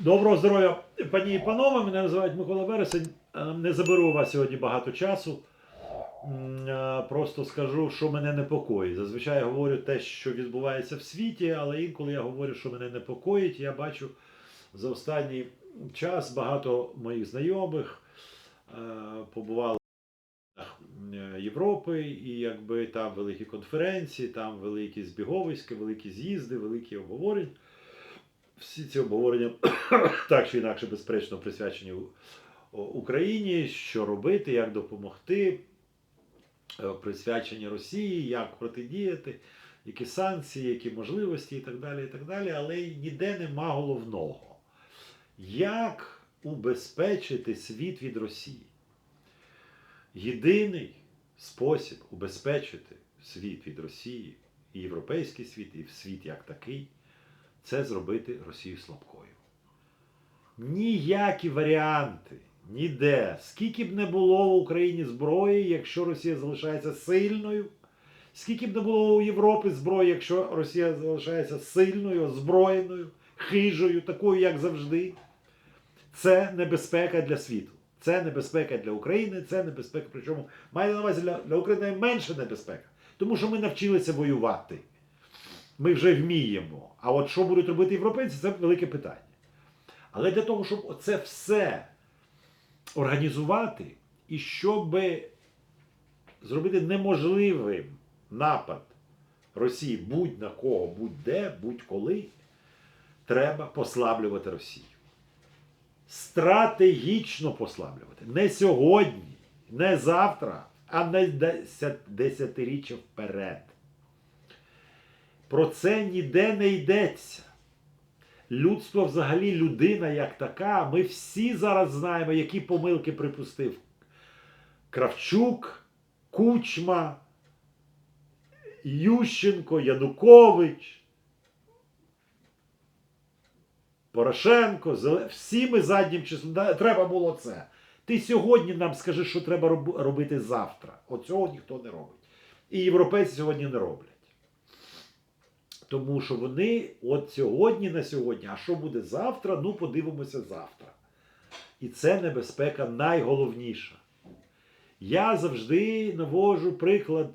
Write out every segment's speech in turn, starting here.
Доброго здоров'я, пані і панове. Мене називають Микола Вересень. Е, Не заберу у вас сьогодні багато часу. Е, Просто скажу, що мене непокоїть. Зазвичай я говорю те, що відбувається в світі, але інколи я говорю, що мене непокоїть. Я бачу за останній час багато моїх знайомих е, побували в Європи, і якби там великі конференції, там великі збіговиська, великі з'їзди, великі обговорення. Всі ці обговорення так чи інакше, безперечно, присвячені Україні, що робити, як допомогти, е, присвячені Росії, як протидіяти, які санкції, які можливості і так далі. і так далі. Але ніде нема головного. Як убезпечити світ від Росії? Єдиний спосіб убезпечити світ від Росії, і європейський світ, і світ як такий це зробити Росію слабкою. Ніякі варіанти, ніде, скільки б не було в Україні зброї, якщо Росія залишається сильною, скільки б не було у Європи зброї, якщо Росія залишається сильною, озброєною, хижою, такою, як завжди, це небезпека для світу. Це небезпека для України, це небезпека, причому має на увазі для, для України найменша небезпека, тому що ми навчилися воювати ми вже вміємо. А от що будуть робити європейці, це велике питання. Але для того, щоб це все організувати і щоб зробити неможливим напад Росії будь на кого, будь-де, будь-коли, треба послаблювати Росію. Стратегічно послаблювати. Не сьогодні, не завтра, а на десятиріччя вперед. Про це ніде не йдеться. Людство, взагалі, людина як така, ми всі зараз знаємо, які помилки припустив Кравчук, Кучма, Ющенко, Янукович, Порошенко. Всі ми заднім числом. Треба було це. Ти сьогодні нам скажи, що треба робити завтра. Оцього ніхто не робить. І європейці сьогодні не роблять. Тому що вони от сьогодні на сьогодні, а що буде завтра, ну подивимося завтра. І це небезпека найголовніша. Я завжди навожу приклад,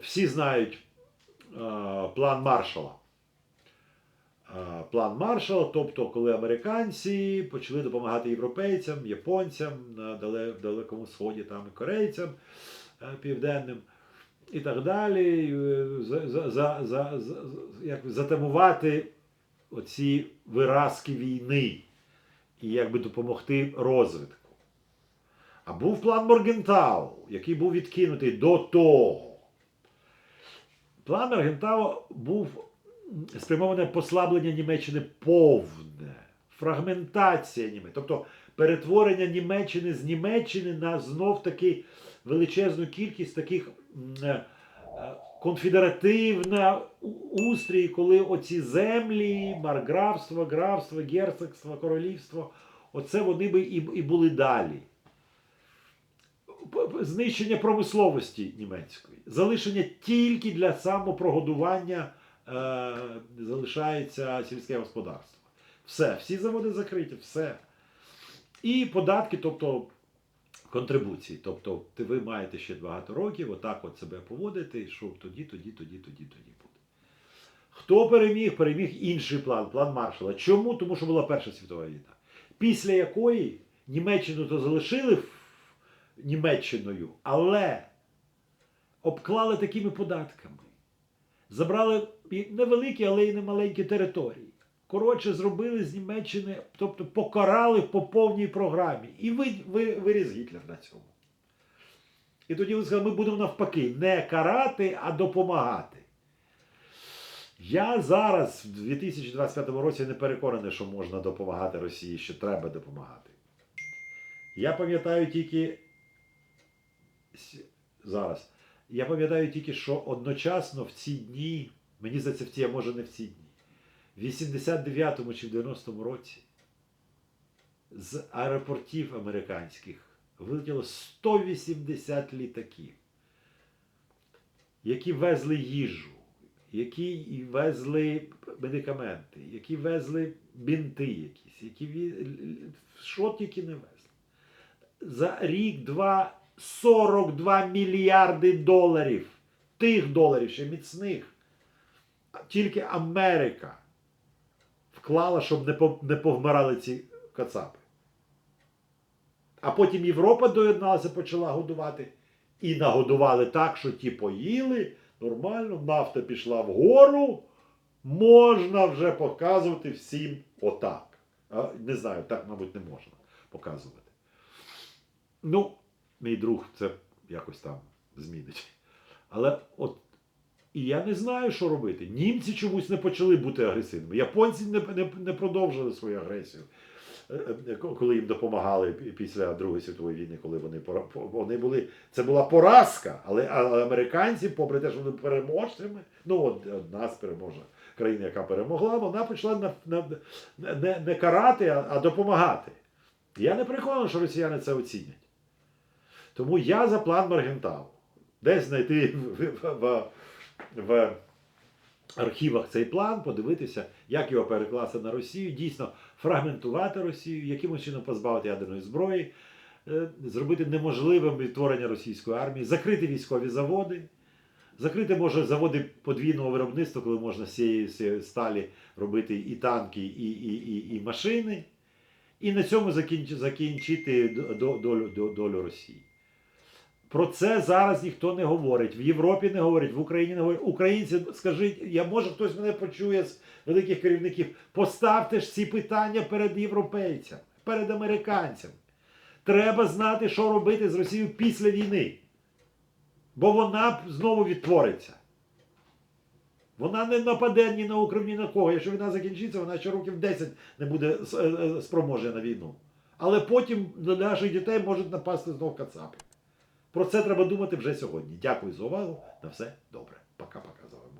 всі знають е, план Маршала. Е, План Маршала, тобто, коли американці почали допомагати європейцям, японцям на далекому сході, там і корейцям е, південним і так далі, е, за, за, за, за, як затамувати оці виразки війни і якби допомогти розвитку. А був план Моргентау, який був відкинутий до того. План Моргентау був спрямований послаблення Німеччини повне, фрагментація Німеччини, тобто перетворення Німеччини з Німеччини на знов таки величезну кількість таких конфедеративна устрій, коли оці землі, марграфство, графство, герцогство, королівство, оце вони би і, і були далі. Знищення промисловості німецької, залишення тільки для самопрогодування е, залишається сільське господарство. Все, всі заводи закриті, все. І податки, тобто контрибуції. Тобто ви маєте ще багато років отак от себе поводити, що тоді, тоді, тоді, тоді, тоді буде. Хто переміг? Переміг інший план, план Маршала. Чому? Тому що була Перша світова війна, після якої Німеччину то залишили Німеччиною, але обклали такими податками. Забрали невеликі, але й немаленькі території. Коротше, зробили з Німеччини, тобто покарали по повній програмі. І ви, ви, виріс Гітлер на цьому. І тоді ви сказали, ми будемо навпаки не карати, а допомагати. Я зараз, в 2025 році, не переконаний, що можна допомагати Росії, що треба допомагати. Я пам'ятаю тільки зараз. Я пам'ятаю тільки, що одночасно в ці дні, мені здається, в ці, а може не в ці дні, 89-му чи в 90-му році з аеропортів американських вилетіло 180 літаків, які везли їжу, які везли медикаменти, які везли бінти якісь, які що тільки не везли. За рік-два 42 мільярди доларів. Тих доларів ще міцних. Тільки Америка вклала, щоб не, по- не повмирали ці кацапи. А потім Європа доєдналася, почала годувати. І нагодували так, що ті поїли нормально, нафта пішла вгору, можна вже показувати всім отак. Не знаю, так, мабуть, не можна показувати. Ну, мій друг це якось там змінить. Але от і я не знаю, що робити. Німці чомусь не почали бути агресивними. Японці не, не, не продовжили свою агресію. Е, е, Коли їм допомагали після Другої світової війни, коли вони вони були. Це була поразка, але, але американці, попри те, що вони переможцями, ну от одна з переможна країна, яка перемогла, вона почала на, на, не, не карати, а, а допомагати. Я не переконаний, що росіяни це оцінять. Тому я за план Маргенталу. Десь знайти в, в, архівах цей план, подивитися, як його перекласти на Росію, дійсно фрагментувати Росію, якимось чином позбавити ядерної зброї, е, зробити неможливим відтворення російської армії, закрити військові заводи. Закрити може заводи подвійного виробництва, коли можна з цієї, сталі робити і танки, і, і, і, і машини. І на цьому закінч- закінчити до- до- долю, долю Росії. Про це зараз ніхто не говорить. В Європі не говорять, в Україні не говорять. Українці, скажіть, я може хтось мене почує з великих керівників. Поставте ж ці питання перед європейцями, перед американцями. Треба знати, що робити з Росією після війни. Бо вона знову відтвориться. Вона не нападе ні на Україну, ні на кого. Якщо війна закінчиться, вона ще років 10 не буде е, е, спроможна на війну. Але потім на наших дітей можуть напасти знов кацапи. Про це треба думати вже сьогодні. Дякую за увагу. На все добре. Пока-пока за вами.